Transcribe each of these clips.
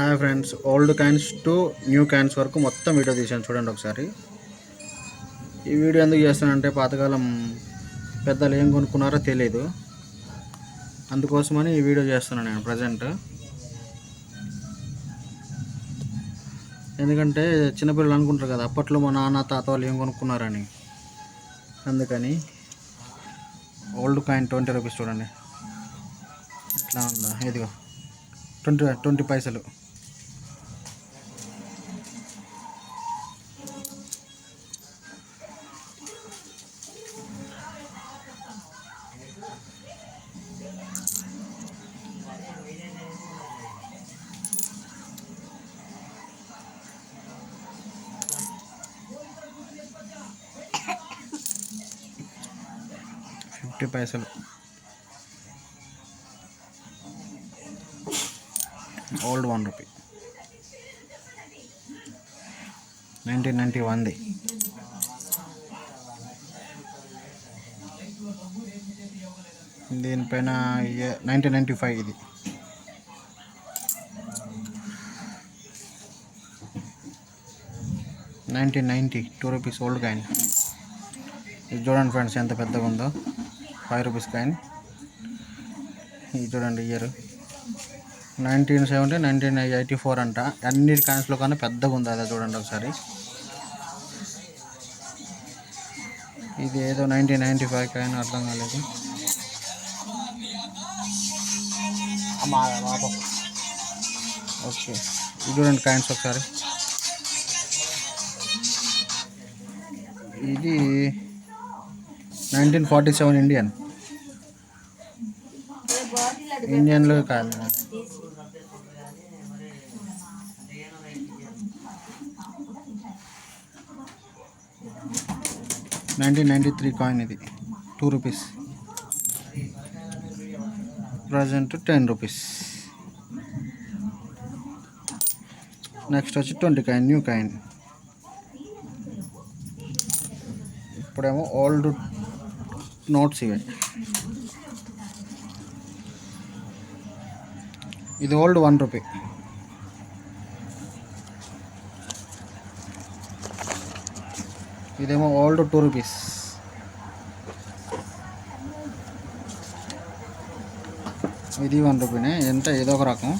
Hi friends old cans to new cans వరకు మొత్తం video తీసాను చూడండి ఒకసారి. ఈ వీడియో ఎందుకు చేస్తానంటే పాతకాలం పెద్దలు ఏం కొనుక్కున్నారో తెలియదు అందుకోసమని ఈ వీడియో చేస్తున్నాను నేను ప్రజెంట్. ఎందుకంటే చిన్నపిల్లలు అనుకుంటారు కదా అప్పట్లో మా నాన్న తాత వాళ్ళు ఏం కొనుక్కున్నారని. అందుకని ఓల్డ్ కాయిన్ ట్వంటీ రూపీస్ చూడండి. ఎట్లా ఉందా ఇదిగో ట్వంటీ ట్వంటీ పైసలు. ఫిఫ్టీ పైసలు. Old one rupee. Nineteen ninety వన్ది. దీనిపైన నైన్టీన్ నైంటీ ఫైవ్ ఇది. Nineteen ninety two rupees old coin. ఇది చూడండి ఫ్రెండ్స్ ఎంత పెద్దగా ఉందో ఫైవ్ రూపీస్ కాయిన్. ఇది చూడండి year. Nineteen seventy nineteen eighty four అంట. అన్ని కాయిన్స్లో కన్నా పెద్దగా ఉంది అదే చూడండి ఒకసారి. ఇది ఏదో నైన్టీన్ నైంటీ ఫైవ్ కాయిన్ అర్థం కాలేదు. ఓకే. ఇది చూడండి కాయిన్స్ ఒకసారి. ఇది నైన్టీన్ ఫార్టీ సెవెన్ ఇండియన్. ఇండియన్లో కాదు. నైన్టీన్ నైంటీ త్రీ కాయిన్ ఇది. Two rupees. Present ten rupees. Next వచ్చి ట్వంటీ కాయిన్ న్యూ కాయిన్. ఇప్పుడేమో ఓల్డ్ నోట్స్ ఇవి ఇది ఓల్డ్ వన్ రూపీ ఇదేమో ఓల్డ్ టూ రూపీస్ ఇది వన్ రూపీనే ఎంత ఏదో ఒక రకం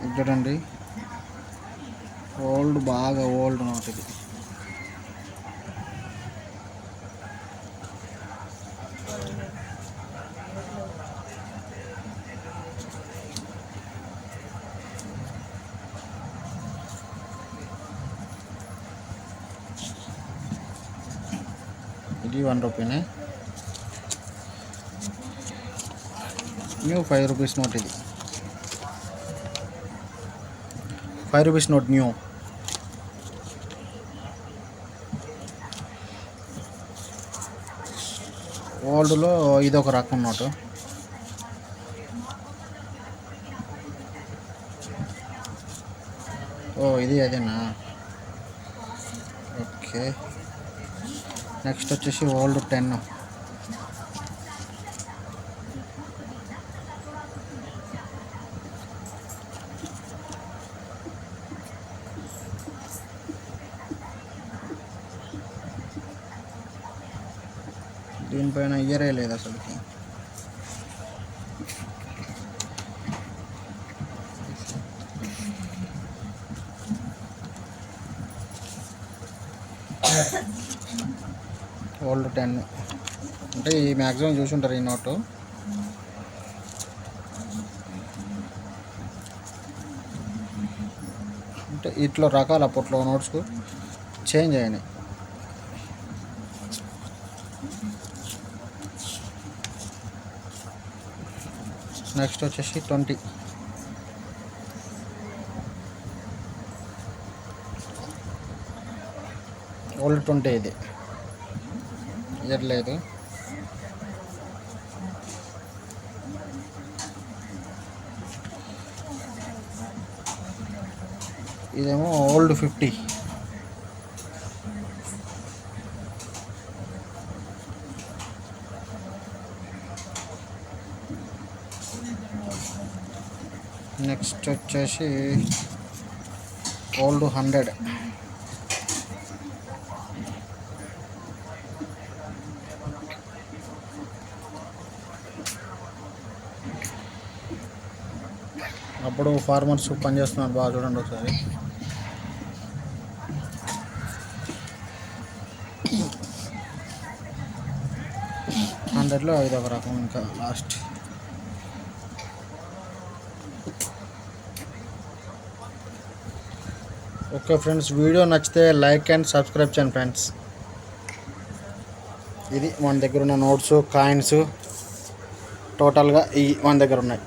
ఇది చూడండి ఓల్డ్ బాగా ఓల్డ్ నోట్ ఇది ఇది వన్ రూపీనే న్యూ ఫైవ్ రూపీస్ నోట్ ఇది. ఫైవ్ రూపీస్ నోట్ న్యూ ఓల్డ్లో ఇది ఒక రకం నోటు ఓ ఇది అదేనా? ఓకే. నెక్స్ట్ వచ్చేసి ఓల్డ్ టెన్ దీనిపైన ఇయరే లేదు అసలుకి. ఓల్డ్ టెన్ అంటే ఈ మ్యాక్సిమం చూసి ఉంటారు ఈ నోటు అంటే ఇట్లా రకాలు అప్పట్లో నోట్స్కు చేంజ్ అయినాయి. నెక్స్ట్ వచ్చేసి ట్వంటీ ఓల్డ్ ట్వంటీ ఇది. ఇవ్వట్లేదు ఇదేమో ఓల్డ్ ఫిఫ్టీ. నెక్స్ట్ వచ్చేసి ఓల్డ్ హండ్రెడ్. అప్పుడు ఫార్మర్స్ పనిచేస్తున్నారు. బాగా చూడండి ఒకసారి. హండ్రెడ్లో ఇది ఒక రకం ఇంకా లాస్ట్ ఓకే ఫ్రెండ్స్ వీడియో నచ్చితే లైక్ అండ్ సబ్స్క్రైబ్ చేయండి ఫ్రెండ్స్. ఇది మన దగ్గర ఉన్న నోట్స్ కాయిన్స్. టోటల్గా ఈ మన దగ్గర ఉన్నాయి.